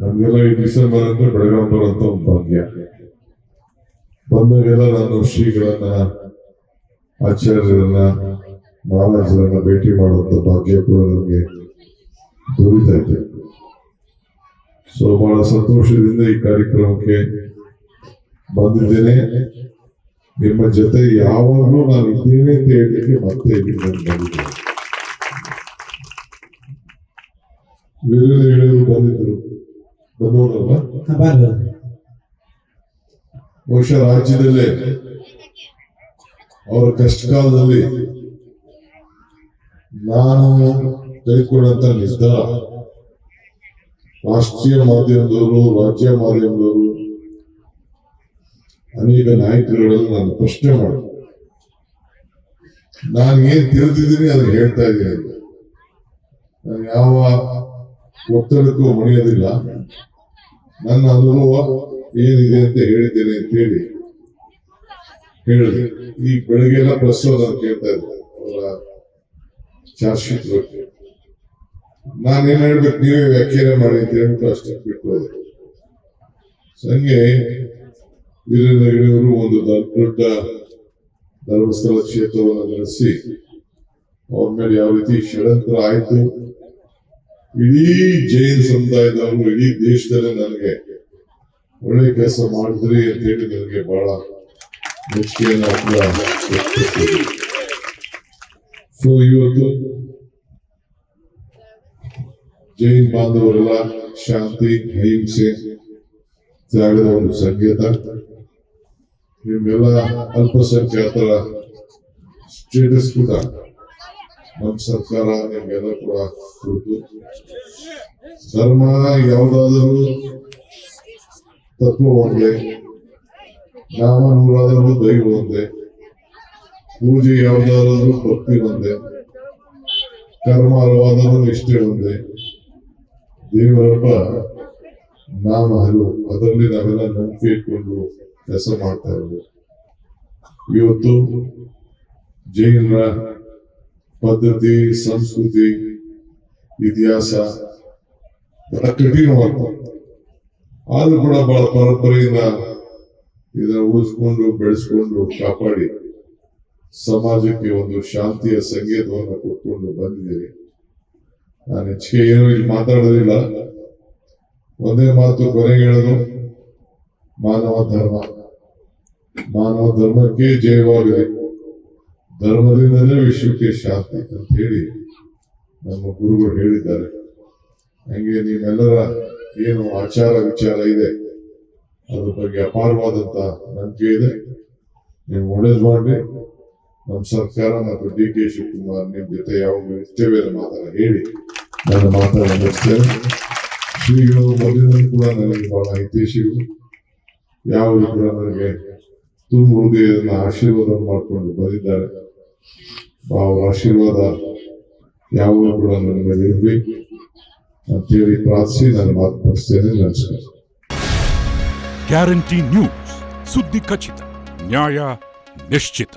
ನಮ್ಗೆಲ್ಲ ಈ ಡಿಸೆಂಬರ್ ಅಂದ್ರೆ ಬೆಳಗಾಂ ಬರುವಂತ ಒಂದು ಭಾಗ್ಯ. ಬಂದಾಗೆಲ್ಲ ನಾನು ಶ್ರೀಗಳನ್ನ, ಆಚಾರ್ಯರನ್ನ, ಮಹಾರಾಜರನ್ನ ಭೇಟಿ ಮಾಡುವಂತ ಭಾಗ್ಯ ಕೂಡ ನನಗೆ ದೊರೀತಾ ಇದೆ. ಸೊ ಬಹಳ ಸಂತೋಷದಿಂದ ಈ ಕಾರ್ಯಕ್ರಮಕ್ಕೆ ಬಂದಿದ್ದೇನೆ. ನಿಮ್ಮ ಜೊತೆ ಯಾವಾಗಲೂ ನಾನು ಇದ್ದೇನೆ ಅಂತ ಹೇಳಲಿಕ್ಕೆ ಮತ್ತೆ ಬೇರೆ ಹೇಳಿದ್ರು ಬಂದಿದ್ರು. ಬಹುಶಃ ರಾಜ್ಯದಲ್ಲೇ ಅವರ ಕಷ್ಟ ಕಾಲದಲ್ಲಿ ನಾನು ತೆಗೆದುಕೊಂಡಂತ ನಿರ್ಧಾರ. ರಾಷ್ಟ್ರೀಯ ಮಾಧ್ಯಮದವರು, ರಾಜ್ಯ ಮಾಧ್ಯಮದವರು, ಅನೇಕ ನಾಯಕರುಗಳನ್ನು ನಾನು ಪ್ರಶ್ನೆ ಮಾಡಿದೆ. ನಾನು ಏನ್ ತಿಳಿದಿದ್ದೀನಿ ಅದನ್ನು ಹೇಳ್ತಾ ಇದ್ದೀನಿ. ಯಾವ ಒತ್ತಡಕ್ಕೂ ಮಣಿಯೋದಿಲ್ಲ. ನನ್ನ ಅನುಭವ ಏನಿದೆ ಅಂತ ಹೇಳಿದ್ದೇನೆ ಅಂತ ಹೇಳಿ ಹೇಳಿದೆ ಈ ಬೆಳಗ್ಗೆಲ್ಲ ಪ್ಲಸ್ ನಾನು ಕೇಳ್ತಾ ಇದ್ದೆ, ಅವರ ಚಾರ್ಜ್ ಶೀಟ್ ಬಗ್ಗೆ. ನಾನೇನ್ ಹೇಳ್ಬೇಕು, ನೀವೇ ವ್ಯಾಖ್ಯಾನ ಮಾಡಿ ಅಂತ ಹೇಳ್ಬಿಟ್ಟು ಅಷ್ಟೇ ಬಿಟ್ಟು ಹೋದೆ ಸಂಜೆ ವೀರೇಂದ್ರ ಹೆಗಡೆಯವರು ಒಂದು ದೊಡ್ಡ ಧರ್ಮಸ್ಥಳ ಕ್ಷೇತ್ರವನ್ನು ನಡೆಸಿ, ಅವ್ರ ಮೇಲೆ ಯಾವ ರೀತಿ ಷಡ್ಯಂತ್ರ ಆಯ್ತು ಇಡೀ ಜೈನ್ ಸಮುದಾಯದವರು ಇಡೀ ದೇಶದಲ್ಲೇ ನನಗೆ ಒಳ್ಳೆ ಕೆಲಸ ಮಾಡಿದ್ರಿ ಅಂತ ಹೇಳಿ ನನಗೆ ಬಹಳ ಮೆಚ್ಚುಗೆಯನ್ನು ಕೂಡ ವ್ಯಕ್ತಪಡಿಸಿದ್ರು. ಸೊ ಇವತ್ತು ಜೈನ್ ಬಾಂಧವರೆಲ್ಲ ಶಾಂತಿ, ಅಹಿಂಸೆ, ತ್ಯಾಗದ ಒಂದು ಸಂಕೇತ ನಿಮ್ಮೆಲ್ಲ ಅಲ್ಪಸಂಖ್ಯಾತರ ಸ್ಟೇಟಸ್ ಕೂಡ ನಮ್ಮ ಸರ್ಕಾರ ನಿಮ್ಗೆಲ್ಲ ಕೂಡ ಧರ್ಮ ಯಾವುದಾದರೂ ತತ್ವ ಒಂದೇ ನಾಮ ನೂರಾದರೂ ದೈವ ಒಂದೇ, ಪೂಜೆ ಯಾವುದಾದರೂ ಭಕ್ತಿ ಒಂದೇ, ಕರ್ಮ ಹಲವಾದರೂ ನಿಷ್ಠೆ ಒಂದೇ. ದೇವರಪ್ಪ, ನಾಮ ಹರು ಅದರಲ್ಲಿ ನಾವೆಲ್ಲ ನಂಬಿಕೆ ಇಟ್ಕೊಂಡು ಕೆಲಸ ಮಾಡ್ತಾ ಇರೋದು. ಇವತ್ತು ಜೈನರ ಪದ್ಧತಿ, ಸಂಸ್ಕೃತಿ, ಇತಿಹಾಸ ಕಠಿಣವಾದ ಆದ್ರೂ ಕೂಡ ಬಹಳ ಪರಂಪರೆಯಿಂದ ಇದನ್ನ ಉಳಿಸ್ಕೊಂಡು, ಬೆಳೆಸ್ಕೊಂಡು, ಕಾಪಾಡಿ ಸಮಾಜಕ್ಕೆ ಒಂದು ಶಾಂತಿಯ ಸಂಕೇತವನ್ನು ಕೊಟ್ಕೊಂಡು ಬಂದಿದ್ದೀರಿ. ನಾನು ಹೆಚ್ಚಿಗೆ ಏನು ಇಲ್ಲಿ ಮಾತಾಡೋದಿಲ್ಲ. ಒಂದೇ ಮಾತು ಕೊನೆಗೆ ಹೇಳೋದು, ಮಾನವ ಧರ್ಮ. ಮಾನವ ಧರ್ಮಕ್ಕೆ ಜಯವಾಗಿದೆ. ಧರ್ಮದಿಂದಲೇ ವಿಶ್ವಕ್ಕೆ ಶಾಂತಿ ಅಂತ ಹೇಳಿ ನಮ್ಮ ಗುರುಗಳು ಹೇಳಿದ್ದಾರೆ. ಹಂಗೆ ನೀವೆಲ್ಲರ ಏನು ಆಚಾರ ವಿಚಾರ ಇದೆ, ಅದ್ರ ಬಗ್ಗೆ ಅಪಾರವಾದಂತ ನಂಬಿಕೆ ಇದೆ. ನೀವು ಒಳ್ಳೇದು ಮಾಡಿ ನಮ್ಮ ಸರ್ಕಾರ ಮತ್ತು ಡಿ ಕೆ ಶಿವಕುಮಾರ್ ನಿಮ್ ಜೊತೆ ಯಾವಾಗಲೂ ಇಷ್ಟವೇ ಮಾತನ್ನ ಹೇಳಿ ನನ್ನ ಮಾತಾಡ ನಡೆಸ್ತೇನೆ ಶ್ರೀಗಳು ಮೊದಲಿನಲ್ಲಿ ಕೂಡ ನನಗೆ ಬಹಳ ಹಿತೈಷಿಗಳು. ಯಾವಾಗಲೂ ಕೂಡ ನನಗೆ ತುಂಬ ಅದನ್ನ ಆಶೀರ್ವಾದ ಮಾಡಿಕೊಂಡು ಬಂದಿದ್ದಾರೆ. ಅವ್ರ ಆಶೀರ್ವಾದ ಯಾವಾಗ ಕೂಡ ನನ್ನ ಮೇಲೆ ಅಂತೇಳಿ ಪ್ರಾರ್ಥಿಸಿ ನಾನು ಮಾತು ಮುಗಿಸ್ತೇನೆ, ನಮಸ್ಕಾರ. ಗ್ಯಾರಂಟಿ ನ್ಯೂಸ್, ಸುದ್ದಿ ಖಚಿತ, ನ್ಯಾಯ ನಿಶ್ಚಿತ.